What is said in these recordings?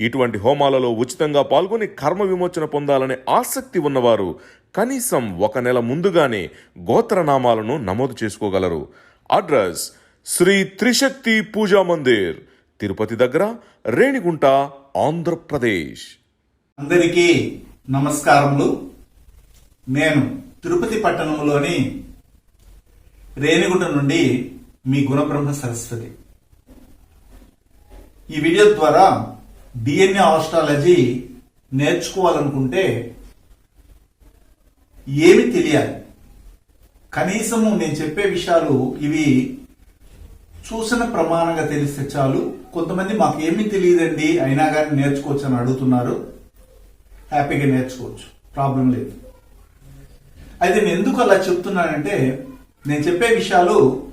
ఇటువంటి హోమాలలో ఉచితంగా పాల్గొని కర్మ విమోచన పొందాలనే ఆసక్తి ఉన్నవారు కనీసం ఒక నెల ముందుగానే గోత్రనామాలను నమోదు చేసుకోగలరు. అడ్రస్ శ్రీ త్రిశక్తి పూజా మందిర్ తిరుపతి దగ్గర రేణిగుంట ఆంధ్రప్రదేశ్. అందరికీ నమస్కారములు. నేను తిరుపతి పట్టణంలోని రేణిగుంట నుండి మీ గుణబ్రహ్మ సరస్వతి. ఈ వీడియో ద్వారా డిఎన్ఏ ఆస్ట్రాలజీ నేర్చుకోవాలనుకుంటే ఏమి తెలియాలి? కనీసము నేను చెప్పే విషయాలు ఇవి చూసిన ప్రమాణంగా తెలిస్తే చాలు. కొంతమంది మాకు ఏమీ తెలియదండి అయినా కానీ నేర్చుకోవచ్చు అని అడుగుతున్నారు. హ్యాపీగా నేర్చుకోవచ్చు. ప్రాబ్లం లేదు. అయితే నేను ఎందుకు అలా చెప్తున్నానంటే నేను చెప్పే విషయాలు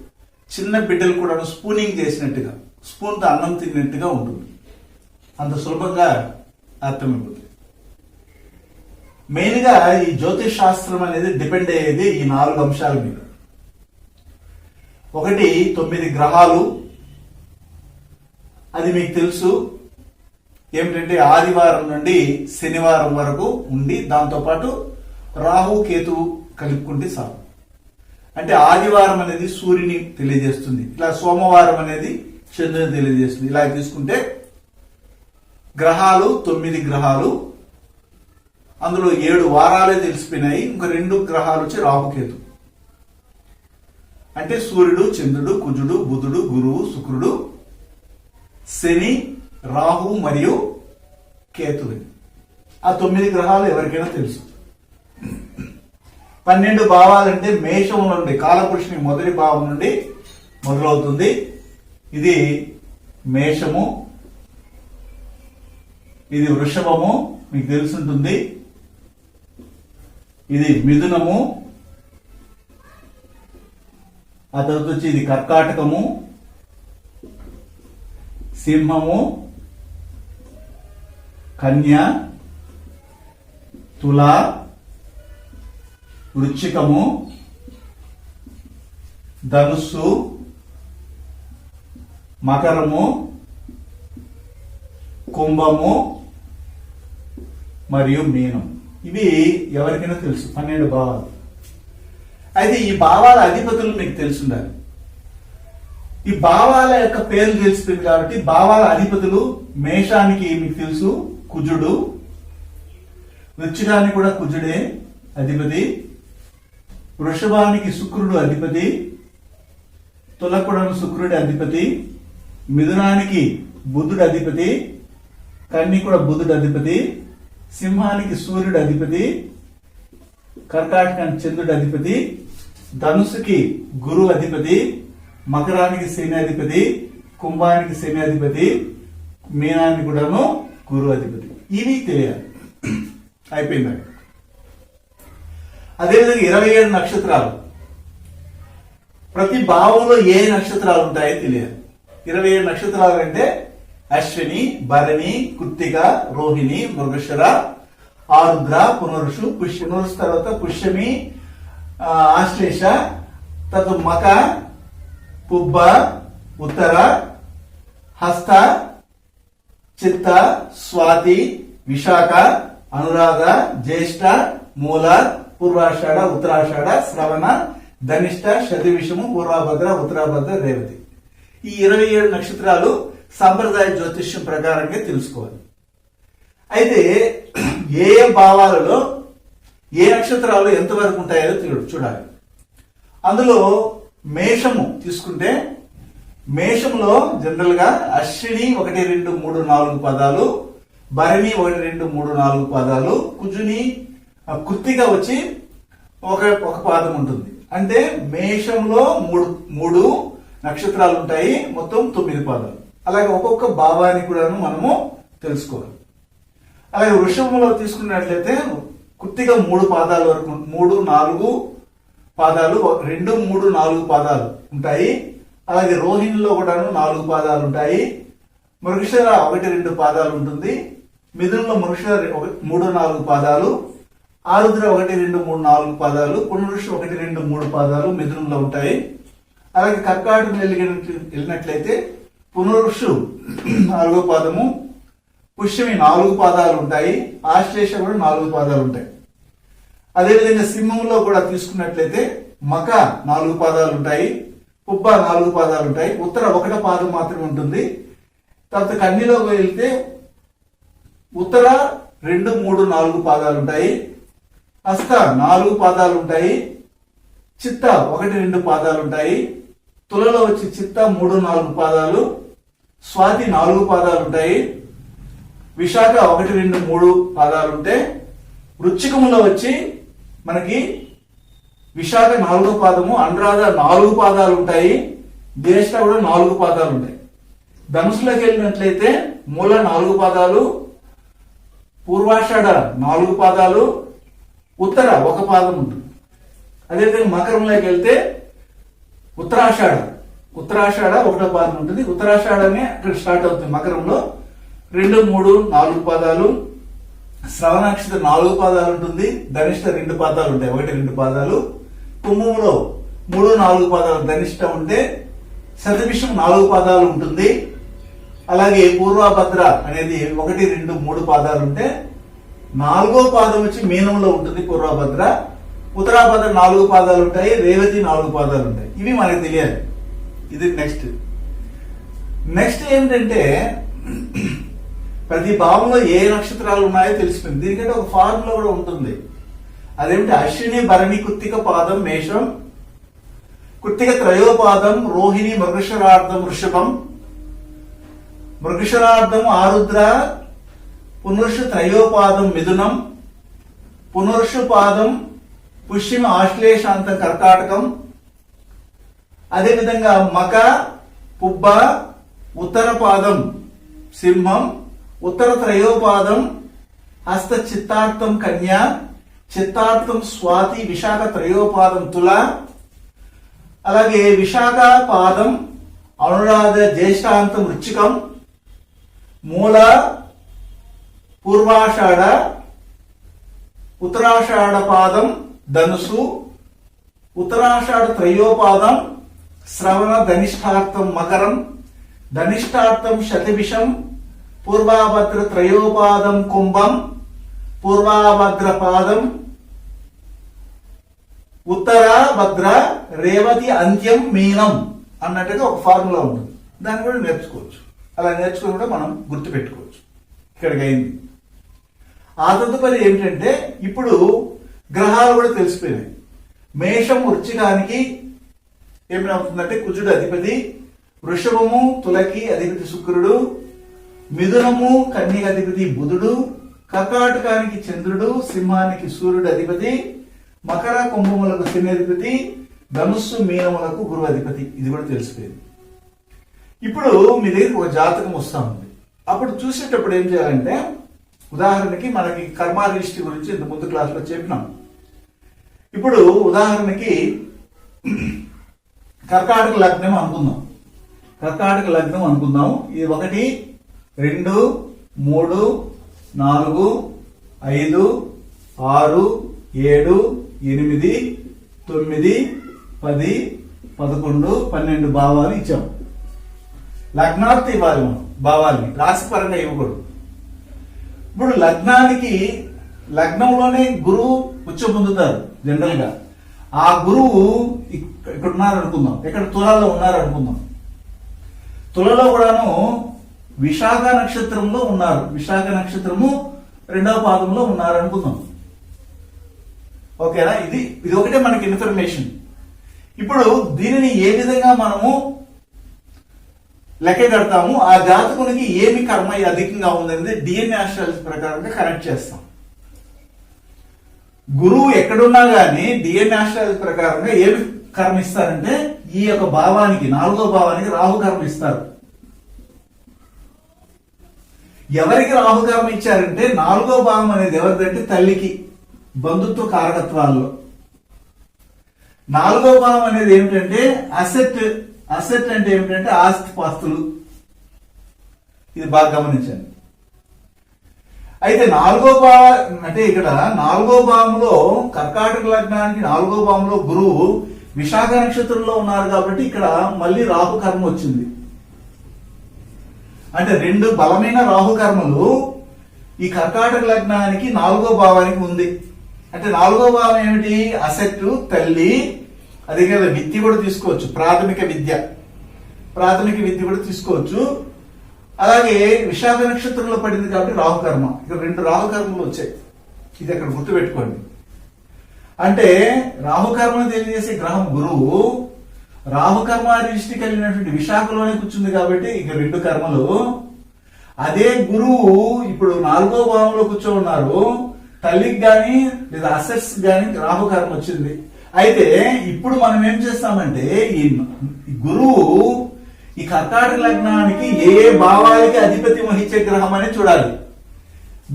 చిన్న బిడ్డలు కూడా స్పూనింగ్ చేసినట్టుగా స్పూన్తో అన్నం తిన్నట్టుగా ఉంటుంది. అంత సులభంగా అర్థమైపోతుంది. మెయిన్గా ఈ జ్యోతిష్ శాస్త్రం అనేది డిపెండ్ అయ్యేది ఈ నాలుగు అంశాల మీద. ఒకటి తొమ్మిది గ్రహాలు. అది మీకు తెలుసు. ఏమిటంటే ఆదివారం నుండి శనివారం వరకు ఉండి దాంతోపాటు రాహు కేతు కలుపుకుంటే సాగు అంటే ఆదివారం అనేది సూర్యుని తెలియజేస్తుంది. ఇలా సోమవారం అనేది చంద్రుని తెలియజేస్తుంది. ఇలా తీసుకుంటే గ్రహాలు తొమ్మిది గ్రహాలు. అందులో ఏడు వారాలే తెలిసిపోయినాయి. ఇంక రెండు గ్రహాలు వచ్చి రాహుకేతు. అంటే సూర్యుడు చంద్రుడు కుజుడు బుధుడు గురువు శుక్రుడు శని రాహు మరియు కేతువు. ఆ తొమ్మిది గ్రహాలు ఎవరికైనా తెలుసు. పన్నెండు భావాలంటే మేషం నుండి కాలపురుషుని మొదటి భావం నుండి మొదలవుతుంది. ఇది మేషము ఇది వృషభము మీకు తెలుసుంటుంది. ఇది మిథునము. ఆ తర్వాత వచ్చి ఇది కర్కాటకము. సింహము. కన్య. తుల. వృచ్చికము. ధనుస్సు. మకరము. కుంభము. మరియు మీనం. ఇవి ఎవరికైనా తెలుసు. పన్నెండు భావాలు. అయితే ఈ భావాల అధిపతులు మీకు తెలుసుండాలి. ఈ భావాల యొక్క పేర్లు తెలిసిపోయింది కాబట్టి భావాల అధిపతులు మేషానికి మీకు తెలుసు. కుజుడు. వృచ్చికానికి కూడా కుజుడే అధిపతి. వృషభానికి శుక్రుడు అధిపతి. తులకుడను శుక్రుడి అధిపతి. మిథునానికి బుధుడు అధిపతి. కన్ని కూడా బుధుడు అధిపతి. సింహానికి సూర్యుడు అధిపతి కర్కాటకానికి చంద్రుడు అధిపతి ధనుసుకి గురు అధిపతి మకరానికి శని అధిపతి కుంభానికి శని అధిపతి మీనానికి కూడాను గురు అధిపతి. ఇవి తెలియాలి. అయిపోయిందండి అదేవిధంగా ఇరవై ఏడు నక్షత్రాలు. ప్రతి భావంలో ఏ నక్షత్రాలు ఉంటాయో తెలియాలి. ఇరవై ఏడు నక్షత్రాలు అంటే అశ్విని భరణి కృత్తిక రోహిణి మృగశర ఆరుద్ర పునరుషు పుష్య పునరుషు తర్వాత పుష్యమి ఆశ్లేష తదు మక పుబ్బ ఉత్తర హస్త చిత్త స్వాతి విశాఖ అనురాధ జ్యేష్ఠ మూల పూర్వాషాఢ ఉత్తరాషాఢ శ్రవణ ధనిష్ట శతవిషము పూర్వభద్ర ఉత్తరాభద్ర రేవతి. ఈ ఇరవై ఏడు నక్షత్రాలు సంప్రదాయ జ్యోతిష్యం ప్రకారంగా తెలుసుకోవాలి. అయితే ఏ ఏ భావాలలో ఏ నక్షత్రాలు ఎంతవరకు ఉంటాయో చూడాలి. అందులో మేషము తీసుకుంటే మేషంలో జనరల్గా అశ్విని ఒకటి రెండు మూడు నాలుగు పదాలు భరణి ఒకటి రెండు మూడు నాలుగు పదాలు కుజుని ఆ, కృత్తిక వచ్చి ఒక ఒక పాదం ఉంటుంది. అంటే మేషంలో మూడు మూడు నక్షత్రాలు ఉంటాయి మొత్తం తొమ్మిది పాదాలు. అలాగే ఒక్కొక్క భావాన్ని కూడాను మనము తెలుసుకోవాలి. అలాగే వృషభంలో తీసుకున్నట్లయితే కుర్తిగా మూడు పాదాల వరకు మూడు నాలుగు పాదాలు రెండు మూడు నాలుగు పాదాలు ఉంటాయి. అలాగే రోహిణిలో కూడాను నాలుగు పాదాలు ఉంటాయి. మృగశిర ఒకటి రెండు పాదాలు ఉంటుంది. మిథునంలో మృగశిర మూడు నాలుగు పాదాలు. ఆరుద్ర ఒకటి రెండు మూడు నాలుగు పాదాలు. పునరుషు ఒకటి రెండు మూడు పాదాలు మిథునంలో ఉంటాయి. అలాగే కర్కాటకం వెళ్ళినట్లు వెళ్ళినట్లయితే పునరుషు నాలుగో పాదము. పుష్యమి నాలుగు పాదాలు ఉంటాయి ఆశ్లేష కూడా నాలుగు పాదాలు ఉంటాయి అదేవిధంగా సింహంలో కూడా తీసుకున్నట్లయితే మక నాలుగు పాదాలు ఉంటాయి పుబ్బ నాలుగు పాదాలు ఉంటాయి ఉత్తర ఒకట పాదం మాత్రమే ఉంటుంది. తర్వాత కన్నిలోకి వెళ్తే ఉత్తర రెండు మూడు నాలుగు పాదాలు ఉంటాయి హస్త నాలుగు పాదాలు ఉంటాయి చిత్త ఒకటి రెండు పాదాలు ఉంటాయి తులలో వచ్చి చిత్త మూడు నాలుగు పాదాలు స్వాతి నాలుగు పాదాలు ఉంటాయి విశాఖ ఒకటి రెండు మూడు పాదాలు ఉంటే వృచ్చికములో వచ్చి మనకి విశాఖ నాలుగో పాదము అనురాధ నాలుగు పాదాలు ఉంటాయి జ్యేష్ఠ కూడా నాలుగు పాదాలు ఉంటాయి ధనుసులోకి వెళ్ళినట్లయితే మూల నాలుగు పాదాలు పూర్వాషాఢ నాలుగు పాదాలు ఉత్తర ఒక పాదం ఉంటుంది. అదేవిధంగా మకరంలోకి వెళ్తే ఉత్తరాషాఢ. ఉత్తరాషాఢ ఒకటో పాదం ఉంటుంది. ఉత్తరాషాఢనే అక్కడ స్టార్ట్ అవుతుంది మకరంలో. రెండు మూడు నాలుగు పాదాలు. శ్రవణ నక్షత్రం నాలుగు పాదాలు ఉంటుంది. ధనిష్ట రెండు పాదాలు ఉంటాయి. ఒకటి రెండు పాదాలు. కుంభంలో మూడు నాలుగు పాదాలు ధనిష్ట ఉంటే శతభిషం నాలుగు పాదాలు ఉంటుంది. అలాగే పూర్వభద్ర అనేది ఒకటి రెండు మూడు పాదాలు ఉంటే నాలుగో పాదం వచ్చి మీనంలో ఉంటుంది పూర్వభద్ర. ఉత్తరాభద్ర నాలుగు పాదాలు ఉంటాయి రేవతి నాలుగు పాదాలు ఉంటాయి. ఇవి మనకి తెలియాలి. ఇది నెక్స్ట్ నెక్స్ట్ ఏంటంటే ప్రతి భావంలో ఏ నక్షత్రాలు ఉన్నాయో తెలిసిపోయింది. దీనికంటే ఒక ఫార్ములా కూడా ఉంటుంది. అదేమిటి? అశ్విని భరణి కుత్తిక పాదం మేషం. కుత్తిక త్రయోపాదం రోహిణి మృగశరార్థం వృషభం. మృగశరార్థం ఆరుద్ర. పునరుషు త్రయోపాదం మిథునం. పునరుషు పాదం పుష్యం ఆశ్లేషాంతం కర్కాటకం అదేవిధంగా మక పుబ్బ ఉత్తర పాదం సింహం ఉత్తర త్రయోపాదం హస్త చిత్తార్థం కన్య చిత్తార్థం స్వాతి విశాఖ త్రయోపాదం తుల అలాగే విశాఖ పాదం అనురాధ జ్యేష్ఠాంతం వృచ్చికం మూల పూర్వాషాఢ ఉత్తరాషాఢ పాదం ధనుసు ఉత్తరాషాఢ త్రయోపాదం శ్రవణ ధనిష్టార్థం మకరం ధనిష్టార్థం శతభిషం పూర్వాభద్ర త్రయోపాదం కుంభం పూర్వాభద్రపాదం ఉత్తరాభద్ర రేవతి అంత్యం మీనం అన్నట్టుగా ఒక ఫార్ములా ఉంటుంది దాన్ని కూడా నేర్చుకోవచ్చు. అలా నేర్చుకుని కూడా మనం గుర్తుపెట్టుకోవచ్చు. ఇక్కడికి అయింది. ఆ తదుపరి ఏమిటంటే ఇప్పుడు గ్రహాలు కూడా తెలిసిపోయినాయి. మేషం వృచ్చికానికి ఏమవుతుందంటే కుజుడు అధిపతి వృషభము తులకి అధిపతి శుక్రుడు మిథునము కన్యకి అధిపతి బుధుడు కకాటకానికి చంద్రుడు సింహానికి సూర్యుడు అధిపతి మకర కుంభములకు శని అధిపతి ధనుస్సు మీనములకు గురువు అధిపతి. ఇది కూడా తెలిసిపోయింది. ఇప్పుడు మీ దగ్గరికి ఒక జాతకం వస్తా ఉంది. అప్పుడు చూసేటప్పుడు ఏం చేయాలంటే ఉదాహరణకి మనకి కర్మాధిష్టి గురించి ఇంత ముందు క్లాస్లో చెప్పినాం. ఇప్పుడు ఉదాహరణకి కర్కాటక లగ్నం అనుకుందాం. కర్కాటక లగ్నం అనుకుందాం. ఇది ఒకటి రెండు మూడు నాలుగు ఐదు ఆరు ఏడు ఎనిమిది తొమ్మిది పది పదకొండు పన్నెండు భావాలు ఇచ్చాం. లగ్నార్థి ఇవ్వాలి మనం భావాల్ని రాశిపరంగా ఇవ్వకూడదు. ఇప్పుడు లగ్నానికి లగ్నంలోనే గురువు ఉచ్చ పొందుతారు జనరల్గా ఆ గురువు ఇక్కడ ఉన్నారు అనుకుందాం ఇక్కడ తులాలో ఉన్నారు అనుకుందాం తులలో కూడాను విశాఖ నక్షత్రంలో ఉన్నారు. విశాఖ నక్షత్రము రెండవ పాదంలో ఉన్నారు అనుకుందాం ఓకేనా? ఇది ఇది ఒకటే మనకి ఇన్ఫర్మేషన్. ఇప్పుడు దీనిని ఏ విధంగా మనము లెక్క కడతాము ఆ జాతకునికి ఏమి కర్మ అధికంగా ఉందనేది డిఎన్ఏ ఆస్ట్రాలజీ ప్రకారంగా కనెక్ట్ చేస్తాం. గురువు ఎక్కడున్నా కానీ డిఎన్ ఆస్ట్రాలజీ ప్రకారంగా ఏమి కర్మ ఇస్తారంటే ఈ యొక్క భావానికి నాలుగో భావానికి రాహు కర్మ ఇస్తారు. ఎవరికి రాహు కర్మ ఇచ్చారంటే నాలుగో భావం అనేది ఎవరిదంటే తల్లికి బంధుత్వ కారకత్వాల్లో. నాలుగో భావం అనేది ఏమిటంటే అసెట్ అసెట్ అంటే ఏమిటంటే ఆస్తి పాస్తులు. ఇది బాగా గమనించండి. అయితే నాలుగో భావ అంటే ఇక్కడ నాలుగో భావంలో కర్కాటక లగ్నానికి నాలుగో భావంలో గురువు విశాఖ నక్షత్రంలో ఉన్నారు కాబట్టి ఇక్కడ మళ్ళీ రాహు కర్మ వచ్చింది. అంటే రెండు బలమైన రాహు కర్మలు ఈ కర్కాటక లగ్నానికి నాలుగో భావానికి ఉంది. అంటే నాలుగో భావం ఏమిటి? అసెట్ తల్లి అదే కదా విద్య కూడా తీసుకోవచ్చు ప్రాథమిక విద్య. ప్రాథమిక విద్య కూడా తీసుకోవచ్చు. అలాగే విశాఖ నక్షత్రంలో పడింది కాబట్టి రాహుకర్మ. ఇక్కడ రెండు రాహుకర్మలు వచ్చాయి. ఇది అక్కడ గుర్తుపెట్టుకోండి. అంటే రాహుకర్మను తెలియజేసే గ్రహం గురువు రాహుకర్మ దృష్టి కలిగినటువంటి విశాఖలోనే కూర్చుంది కాబట్టి ఇక రెండు కర్మలు. అదే గురువు ఇప్పుడు నాలుగో భావంలో కూర్చో ఉన్నారు. తల్లికి కానీ లేదా అసెట్స్ కానీ రాహుకర్మ వచ్చింది. అయితే ఇప్పుడు మనం ఏం చేస్తామంటే ఈ గురువు ఈ కర్కాటక లగ్నానికి ఏ ఏ భావాలకి అధిపతి వహించే గ్రహం అని చూడాలి.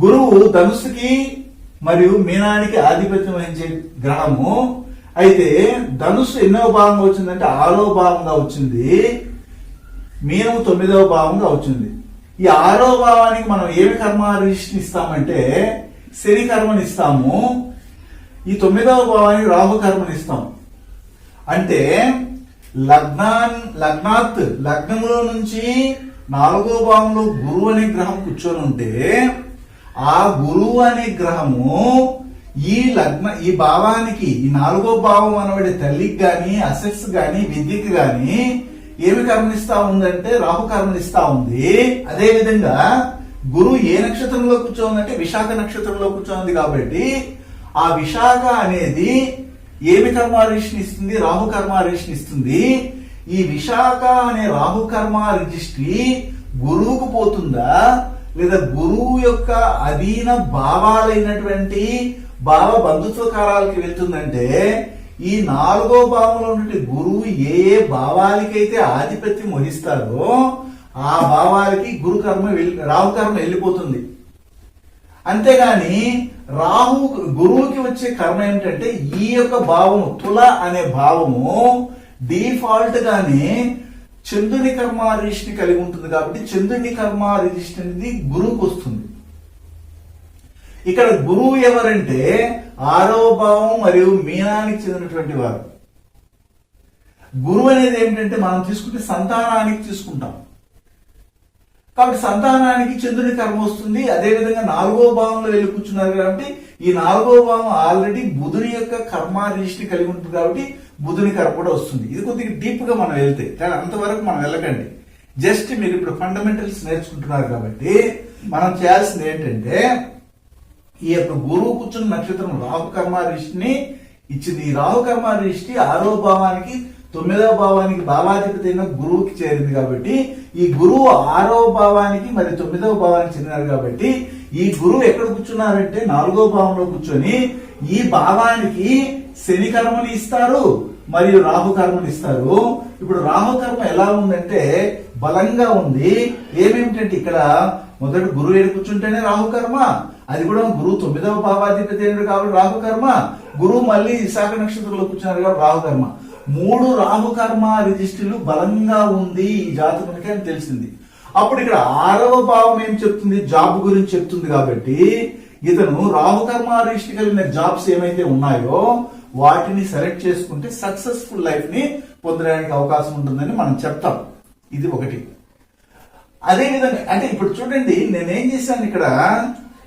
గురువు ధనుసుకి మరియు మీనానికి ఆధిపత్యం వహించే గ్రహము. అయితే ధనుసు ఎన్నో భాగంగా వచ్చిందంటే ఆరో భాగంగా వచ్చింది. మీనము తొమ్మిదవ భావంగా వచ్చింది. ఈ ఆరో భావానికి మనం ఏమి కర్మ ఇస్తామంటే శని కర్మని ఇస్తాము. ఈ తొమ్మిదవ భావానికి రాహు ఇస్తాం. అంటే లగ్నాన్ లగ్నాత్ లగ్నములో నుంచి నాలుగో భావంలో గురువు అనే గ్రహం కూర్చొని ఉంటే ఆ గురువు అనే గ్రహము ఈ లగ్న ఈ భావానికి ఈ నాలుగో భావం అనబడే తల్లికి కానీ అసెట్స్ కానీ విద్యకి కానీ ఏమి కర్మనిస్తా ఉందంటే రాహు కర్మనిస్తా ఉంది. అదే విధంగా గురువు ఏ నక్షత్రంలో కూర్చోందంటే విశాఖ నక్షత్రంలో కూర్చోంది కాబట్టి ఆ విశాఖ అనేది ఏమి కర్మారిషన్ ఇస్తుంది? రాహు కర్మారిషన్ ఇస్తుంది. ఈ విశాఖ అనే రాహు కర్మ రిజిస్ట్రీ గురువుకు పోతుందా? లేదా గురువు యొక్క అధీన భావాలైనటువంటి భావ బంధుత్వకారాలకి వెళ్తుందంటే ఈ నాలుగో భావంలో ఉన్నటువంటి గురువు ఏ ఏ భావాలకైతే ఆధిపత్యం వహిస్తారో ఆ భావాలకి గురు కర్మ వెళ్ళి రాహు కర్మ వెళ్ళిపోతుంది. అంతేగాని రాహు గురువుకి వచ్చే కర్మ ఏంటంటే ఈ యొక్క భావము తుల అనే భావము డిఫాల్ట్ గానే చంద్రుని కర్మ కలిగి ఉంటుంది కాబట్టి చంద్రుని కర్మ అనేది గురువుకు వస్తుంది. ఇక్కడ గురువు ఎవరంటే ఆరో భావం మరియు మీనానికి చెందినటువంటి వారు. గురువు అనేది ఏమిటంటే మనం తీసుకుంటే సంతానానికి తీసుకుంటాం. కాబట్టి సంతానానికి చంద్రుని కర్మ వస్తుంది. అదేవిధంగా నాలుగో భావంలో వెళ్ళి కూర్చున్నారు కాబట్టి ఈ నాలుగో భావం ఆల్రెడీ బుధుని యొక్క కర్మ కలిగి ఉంటుంది కాబట్టి బుధుని కర్మ కూడా వస్తుంది. ఇది కొద్దిగా డీప్గా మనం వెళ్తే కానీ అంతవరకు మనం వెళ్ళకండి. జస్ట్ మీరు ఇప్పుడు ఫండమెంటల్స్ నేర్చుకుంటున్నారు కాబట్టి మనం చేయాల్సింది ఏంటంటే ఈ యొక్క గురువు కూర్చున్న నక్షత్రం రాహు కర్మారిష్టిని ఇచ్చింది. ఈ రాహు కర్మ రిష్టి ఆరో భావానికి తొమ్మిదవ భావానికి భావాధిపతి అయిన గురువుకి చేరింది కాబట్టి ఈ గురువు ఆరో భావానికి మరి తొమ్మిదవ భావానికి చెందినారు కాబట్టి ఈ గురువు ఎక్కడ కూర్చున్నారంటే నాలుగో భావంలో కూర్చొని ఈ భావానికి శని కర్మని ఇస్తారు మరియు రాహు కర్మని ఇస్తారు. ఇప్పుడు రాహు కర్మ ఎలా ఉందంటే బలంగా ఉంది. ఏమేమిటంటే ఇక్కడ మొదటి గురువు ఏడు కూర్చుంటేనే రాహు కర్మ అది కూడా గురువు తొమ్మిదవ భావాధిపతి అయినాడు కాబట్టి రాహు కర్మ గురువు మళ్ళీ విశాఖ నక్షత్రంలో కూర్చున్నారు కాబట్టి రాహు కర్మ. మూడు రాహు కర్మ రిజిస్ట్రీలు బలంగా ఉంది ఈ జాతకునికి అని తెలిసింది. అప్పుడు ఇక్కడ ఆరవ భావం ఏం చెప్తుంది? జాబ్ గురించి చెప్తుంది కాబట్టి ఇతను రాహు కర్మ రిజిస్ట్రీ కలిగిన జాబ్స్ ఏమైతే ఉన్నాయో వాటిని సెలెక్ట్ చేసుకుంటే సక్సెస్ఫుల్ లైఫ్ని పొందడానికి అవకాశం ఉంటుందని మనం చెప్తాం. ఇది ఒకటి. అదే విధంగా అంటే ఇప్పుడు చూడండి నేనేం చేశాను ఇక్కడ?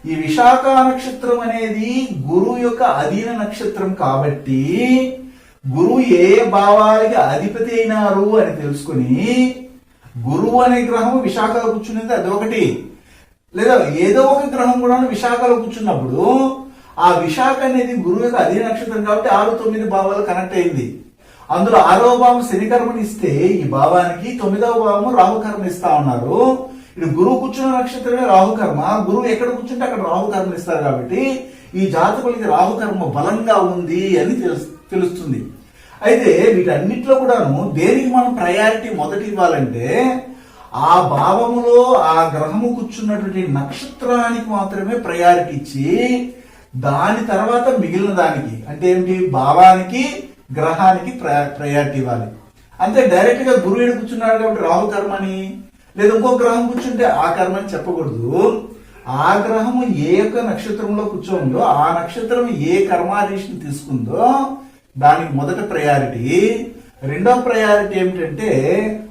ఈ విశాఖ నక్షత్రం అనేది గురువు యొక్క అధీన నక్షత్రం కాబట్టి గురువు ఏ ఏ భావాలకి అధిపతి అయినారు అని తెలుసుకుని గురువు అనే గ్రహం విశాఖలో కూర్చునేది అదొకటి లేదా ఏదో ఒక గ్రహం కూడా విశాఖలో కూర్చున్నప్పుడు ఆ విశాఖ అనేది గురువు యొక్క అదే నక్షత్రం కాబట్టి ఆరు తొమ్మిది భావాలు కనెక్ట్ అయింది. అందులో ఆరో భావం శనికర్మని ఇస్తే ఈ భావానికి తొమ్మిదవ భావము రాహుకర్మ ఇస్తా ఉన్నారు. ఇటు గురువు కూర్చున్న నక్షత్రమే రాహుకర్మ. గురువు ఎక్కడ కూర్చుంటే అక్కడ రాహుకర్మ ఇస్తారు కాబట్టి ఈ జాతకులకి రాహుకర్మ బలంగా ఉంది అని తెలుస్- తెలుస్తుంది. అయితే వీటన్నిటిలో కూడాను దేనికి మనం ప్రయారిటీ మొదటి ఇవ్వాలంటే ఆ భావములో ఆ గ్రహము కూర్చున్నటువంటి నక్షత్రానికి మాత్రమే ప్రయారిటీ ఇచ్చి దాని తర్వాత మిగిలిన దానికి అంటే ఏమిటి? భావానికి గ్రహానికి ప్రయారిటీ ఇవ్వాలి. అంతే డైరెక్ట్గా గురువుడు కూర్చున్నాడు కాబట్టి రాహు కర్మని లేదా ఇంకో గ్రహం కూర్చుంటే ఆ కర్మని చెప్పకూడదు. ఆ గ్రహము ఏ యొక్క నక్షత్రంలో కూర్చోందో ఆ నక్షత్రం ఏ కర్మారీషిని తీసుకుందో దానికి మొదట ప్రయారిటీ రెండవ ప్రయారిటీ ఏమిటంటే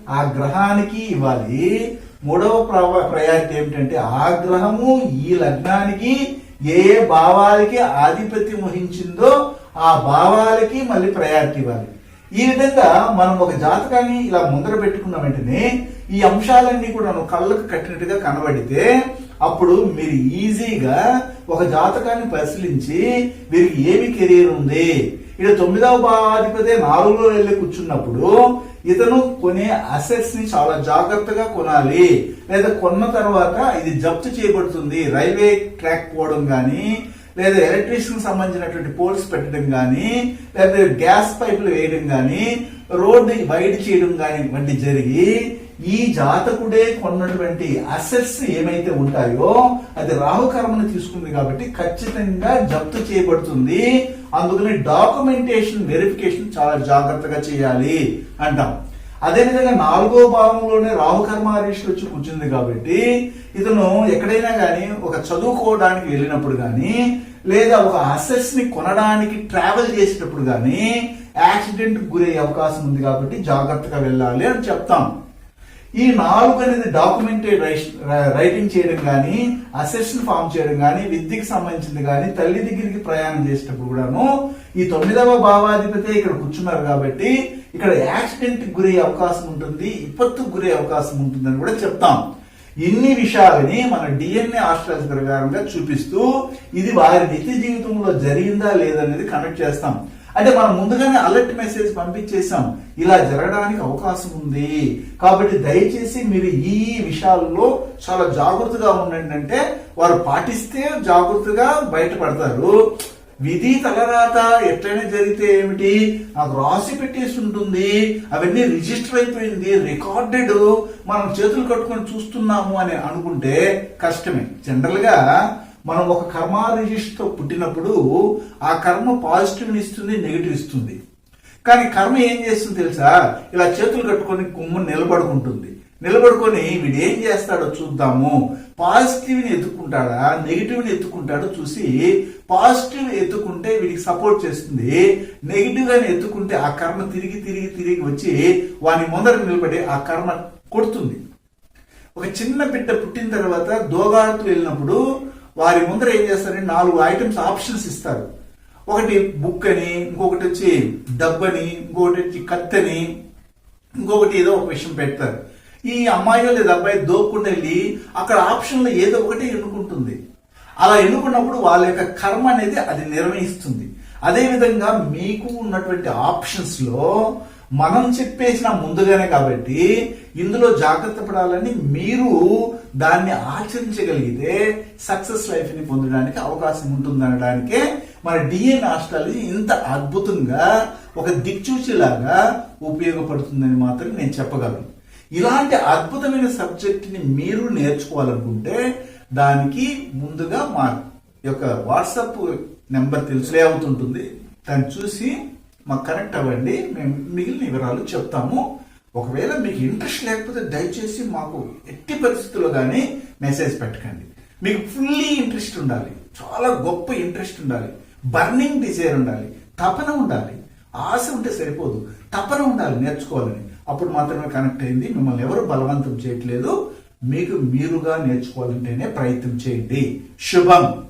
ఆ గ్రహానికి ఇవ్వాలి. మూడవ ప్ర- ప్రయారిటీ ఏమిటంటే ఆ గ్రహము ఈ లగ్నానికి ఏ ఏ భావాలకి ఆధిపత్యం వహించిందో ఆ భావాలకి మళ్ళీ ప్రయారిటీ ఇవ్వాలి. ఈ విధంగా మనం ఒక జాతకాన్ని ఇలా ముందర పెట్టుకున్న వెంటనే ఈ అంశాలన్నీ కూడా కళ్ళకు కట్టినట్టుగా కనబడితే అప్పుడు మీరు ఈజీగా ఒక జాతకాన్ని పరిశీలించి వీరికి ఏమి కెరీర్ ఉంది? ఇక తొమ్మిదవ భావాధిపతి నాలుగులో వెళ్ళి కూర్చున్నప్పుడు ఇతను కొనే అసెట్స్ని చాలా జాగ్రత్తగా కొనాలి. లేదా కొన్న తర్వాత ఇది జప్తు చేయబడుతుంది. రైల్వే ట్రాక్ పోవడం కానీ లేదా ఎలక్ట్రీషియన్ సంబంధించినటువంటి పోల్స్ పెట్టడం కానీ లేదా గ్యాస్ పైపులు వేయడం కానీ రోడ్డు వైడ్ చేయడం కానీ వంటి జరిగి ఈ జాతకుడే కొన్నటువంటి అసెట్స్ ఏమైతే ఉంటాయో అది రాహుకర్మను తీసుకుంది కాబట్టి ఖచ్చితంగా జప్తు చేయబడుతుంది. అందుకని డాక్యుమెంటేషన్ వెరిఫికేషన్ చాలా జాగ్రత్తగా చేయాలి అంటాం. అదేవిధంగా నాలుగో భావంలోనే రాహుకర్మారీషులు వచ్చి కూర్చుంది కాబట్టి ఇతను ఎక్కడైనా కానీ ఒక చదువుకోవడానికి వెళ్ళినప్పుడు కానీ లేదా ఒక అసెట్స్ని కొనడానికి ట్రావెల్ చేసేటప్పుడు కానీ యాక్సిడెంట్ గురయ్యే అవకాశం ఉంది కాబట్టి జాగ్రత్తగా వెళ్ళాలి అని చెప్తాం. ఈ నాలుగు అనేది డాక్యుమెంటెడ్ రైటింగ్ చేయడం కానీ అసెషన్ ఫామ్ చేయడం కానీ విద్యకి సంబంధించింది కానీ తల్లి దగ్గరికి ప్రయాణం చేసేటప్పుడు కూడాను ఈ తొమ్మిదవ భావాధిపతి ఇక్కడ కూర్చున్నారు కాబట్టి ఇక్కడ యాక్సిడెంట్ గురయ్యే అవకాశం ఉంటుంది విపత్తుకు గురయ్యే అవకాశం ఉంటుందని కూడా చెప్తాం. ఇన్ని విషయాలని మన డిఎన్ఏ ఆస్ట్రాలజీ ప్రకారంగా చూపిస్తూ ఇది వారి నిత్య జీవితంలో జరిగిందా లేదనేది కనెక్ట్ చేస్తాం. అంటే మనం ముందుగానే అలర్ట్ మెసేజ్ పంపించేసాం ఇలా జరగడానికి అవకాశం ఉంది. కాబట్టి దయచేసి మీరు ఈ విషయాల్లో చాలా జాగ్రత్తగా ఉండండి అంటే వారు పాటిస్తే జాగ్రత్తగా బయటపడతారు. విధి తలరాత ఎట్లనే జరిగితే ఏమిటి? నాకు రాసి పెట్టేసి ఉంటుంది. అవన్నీ రిజిస్టర్ అయిపోయింది. రికార్డెడ్ మనం చేతులు కట్టుకొని చూస్తున్నాము అని అనుకుంటే కష్టమే. జనరల్గా మనం ఒక కర్మ రిజిస్టర్తో పుట్టినప్పుడు ఆ కర్మ పాజిటివ్ ఇస్తుంది నెగిటివ్ ఇస్తుంది. కానీ కర్మ ఏం చేస్తుంది తెలుసా? ఇలా చేతులు కట్టుకొని కుమ్ము నిలబడుకుంటుంది. నిలబడుకొని వీడు ఏం చేస్తాడో చూద్దాము. పాజిటివ్ని ఎత్తుకుంటాడా నెగిటివ్ని ఎత్తుకుంటాడో చూసి పాజిటివ్ ఎత్తుకుంటే వీడికి సపోర్ట్ చేస్తుంది. నెగిటివ్ ఎత్తుకుంటే ఆ కర్మ తిరిగి తిరిగి తిరిగి వచ్చి వాని ముందర నిలబడి ఆ కర్మ కొడుతుంది. ఒక చిన్న బిడ్డ పుట్టిన తర్వాత దోగాడుతూ వెళ్ళినప్పుడు వారి ముందర ఏం చేస్తారంటే నాలుగు ఐటమ్స్ ఆప్షన్స్ ఇస్తారు. ఒకటి బుక్ అని ఇంకొకటి వచ్చి డబ్బని ఇంకొకటి వచ్చి కత్తని ఇంకొకటి ఏదో ఒక విషయం పెడతారు. ఈ అమ్మాయి లేదా అబ్బాయి దోక్కుండా వెళ్ళి అక్కడ ఆప్షన్లో ఏదో ఒకటి ఎన్నుకుంటుంది. అలా ఎన్నుకున్నప్పుడు వాళ్ళ యొక్క కర్మ అనేది అది నిర్వహిస్తుంది. అదేవిధంగా మీకు ఉన్నటువంటి ఆప్షన్స్లో మనం చెప్పేసిన ముందుగానే కాబట్టి ఇందులో జాగ్రత్త పడాలని మీరు దాన్ని ఆచరించగలిగితే సక్సెస్ లైఫ్ని పొందడానికి అవకాశం ఉంటుందనడానికే మన డిఎన్ ఆస్ట్రాలజీ ఇంత అద్భుతంగా ఒక దిక్చూచిలాగా ఉపయోగపడుతుందని మాత్రం నేను చెప్పగలను. ఇలాంటి అద్భుతమైన సబ్జెక్ట్ని మీరు నేర్చుకోవాలనుకుంటే దానికి ముందుగా మా యొక్క వాట్సాప్ నెంబర్ తెలుసులే అవుతుంటుంది దాన్ని చూసి మాకు కనెక్ట్ అవ్వండి మేము మిగిలిన వివరాలు చెప్తాము. ఒకవేళ మీకు ఇంట్రెస్ట్ లేకపోతే దయచేసి మాకు ఎట్టి పరిస్థితుల్లో కానీ మెసేజ్ పెట్టకండి. మీకు ఫుల్లీ ఇంట్రెస్ట్ ఉండాలి చాలా గొప్ప ఇంట్రెస్ట్ ఉండాలి బర్నింగ్ డిజైర్ ఉండాలి తపన ఉండాలి ఆశ ఉంటే సరిపోదు తపన ఉండాలి నేర్చుకోవాలని. అప్పుడు మాత్రమే కనెక్ట్ అయింది మిమ్మల్ని ఎవరు బలవంతం చేయట్లేదు మీకు మీరుగా నేర్చుకోవాలంటేనే ప్రయత్నం చేయండి. శుభం.